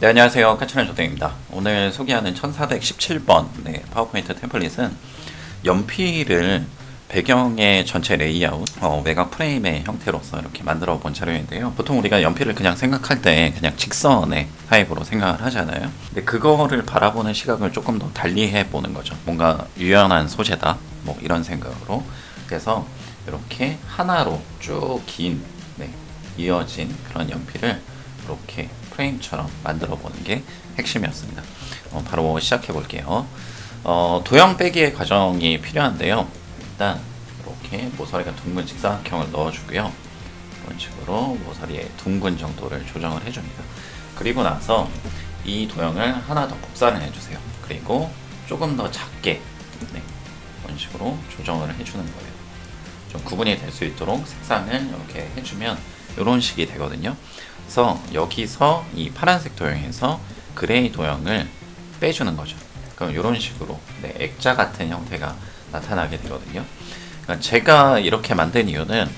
네, 안녕하세요. 카츠나 조대입니다. 오늘 소개하는 1417번 네, 파워포인트 템플릿은 연필을 배경의 전체 레이아웃, 어, 외곽 프레임의 형태로서 이렇게 만들어 본 자료인데요. 보통 우리가 연필을 그냥 생각할 때 그냥 직선의 타입으로 생각을 하잖아요. 근데 그거를 바라보는 시각을 조금 더 달리 해 보는 거죠. 뭔가 유연한 소재다. 뭐 이런 생각으로. 그래서 이렇게 하나로 쭉 긴, 네, 이어진 그런 연필을 이렇게 프레임처럼 만들어 보는 게 핵심이었습니다. 어, 바로 시작해 볼게요. 어, 도형 빼기의 과정이 필요한데요. 일단 이렇게 모서리가 둥근 직사각형을 넣어주고요. 이런 식으로 모서리의 둥근 정도를 조정을 해줍니다. 그리고 나서 이 도형을 하나 더 복사를 해주세요. 그리고 조금 더 작게 네, 이런 식으로 조정을 해주는 거예요. 좀 구분이 될 수 있도록 색상을 이렇게 해주면 이런 식이 되거든요. 그래서 여기서 이 파란색 도형에서 그레이 도형을 빼주는 거죠. 그럼 이런 식으로 네, 액자 같은 형태가 나타나게 되거든요. 그러니까 제가 이렇게 만든 이유는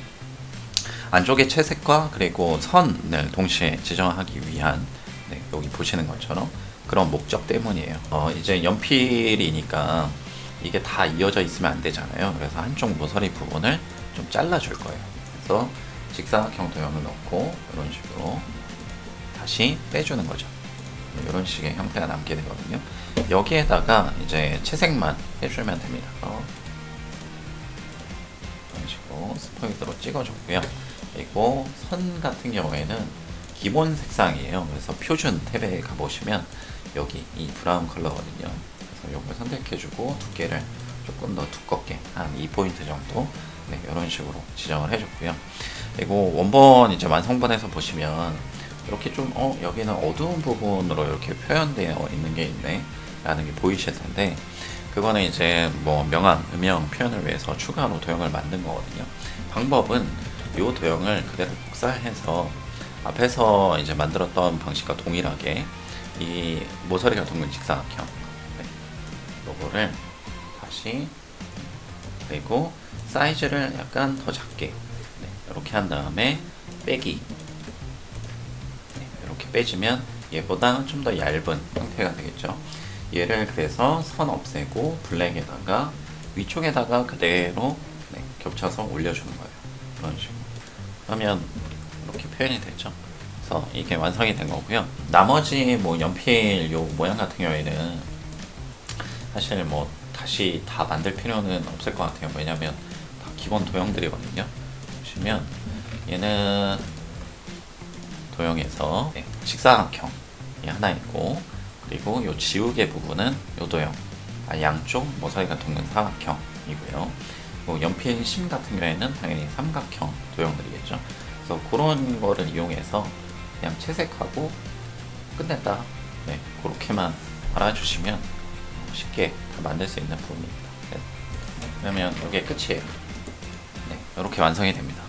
안쪽에 채색과 그리고 선을 동시에 지정하기 위한 네, 여기 보시는 것처럼 그런 목적 때문이에요. 어, 이제 연필이니까 이게 다 이어져 있으면 안 되잖아요. 그래서 한쪽 모서리 부분을 좀 잘라줄 거예요. 그래서 직사각형 도형을 넣고 이런 식으로 다시 빼주는 거죠. 이런 식의 형태가 남게 되거든요. 여기에다가 이제 채색만 해주면 됩니다. 어. 이런 식으로 스포이드로 찍어줬고요. 그리고 선 같은 경우에는 기본 색상이에요. 그래서 표준 탭에 가보시면 여기 이 브라운 컬러거든요. 그래서 이걸 선택해주고 두께를 조금 더 두껍게 한 2포인트 정도 네, 이런 식으로 지정을 해줬고요. 그리고 원본 이제 완성본에서 보시면 이렇게 좀 어, 여기는 어두운 부분으로 이렇게 표현되어 있는 게 있네 라는 게 보이실 텐데 그거는 이제 뭐 명암, 음영 표현을 위해서 추가로 도형을 만든 거거든요. 방법은 이 도형을 그대로 복사해서 앞에서 이제 만들었던 방식과 동일하게 이 모서리가 둥근 직사각형 네. 요거를 다시 그리고 사이즈를 약간 더 작게 네. 이렇게 한 다음에 빼기 네. 이렇게 빼주면 얘보다 좀 더 얇은 형태가 되겠죠 얘를 그래서 선 없애고 블랙에다가 위쪽에다가 그대로 네. 겹쳐서 올려주는 거예요 이런 식으로 그러면 이렇게 표현이 되죠 그래서 이게 완성이 된 거고요 나머지 뭐 연필 요 모양 같은 경우에는 사실 뭐 다시 다 만들 필요는 없을 것 같아요. 왜냐면 다 기본 도형들이거든요. 보시면 얘는 도형에서 네, 직사각형이 하나 있고 그리고 요 지우개 부분은 요 도형 아, 양쪽 모서리가 둥근 사각형이고요. 뭐 연필 심 같은 경우에는 당연히 삼각형 도형들이겠죠. 그래서 그런 거를 이용해서 그냥 채색하고 끝냈다. 네, 그렇게만 알아주시면 쉽게 다 만들 수 있는 부분입니다. 네. 그러면 이게 끝이에요. 네, 이렇게 완성이 됩니다.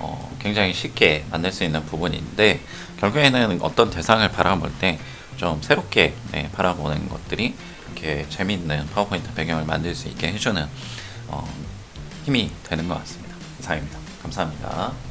어, 굉장히 쉽게 만들 수 있는 부분인데 결국에는 어떤 대상을 바라볼 때 좀 새롭게 네, 바라보는 것들이 이렇게 재미있는 파워포인트 배경을 만들 수 있게 해주는 어, 힘이 되는 것 같습니다. 이상입니다. 감사합니다.